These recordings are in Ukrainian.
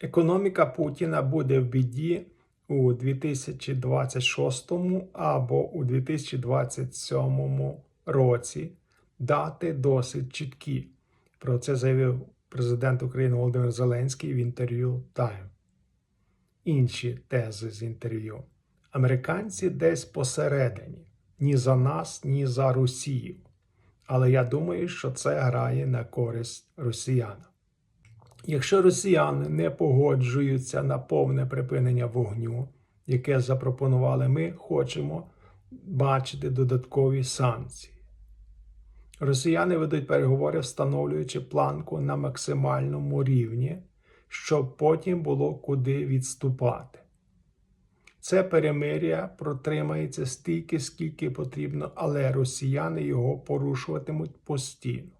Економіка Путіна буде в біді у 2026 або у 2027 році. Дати досить чіткі. Про це заявив президент України Володимир Зеленський в інтерв'ю Time. Інші тези з інтерв'ю. Американці десь посередині. Ні за нас, ні за Росію. Але я думаю, що це грає на користь росіянам. Якщо росіяни не погоджуються на повне припинення вогню, яке запропонували ми, хочемо бачити додаткові санкції. Росіяни ведуть переговори, встановлюючи планку на максимальному рівні, щоб потім було куди відступати. Це перемир'я протримається стільки, скільки потрібно, але росіяни його порушуватимуть постійно.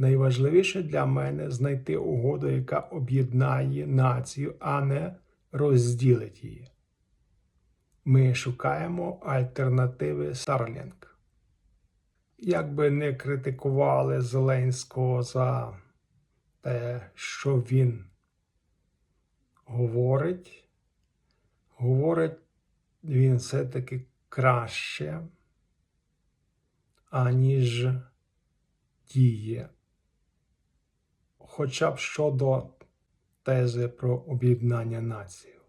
Найважливіше для мене знайти угоду, яка об'єднає націю, а не розділить її. Ми шукаємо альтернативи Starlink. Як би не критикували Зеленського за те, що він говорить, говорить він все-таки краще, аніж діє. Хоча б щодо тези про об'єднання нації.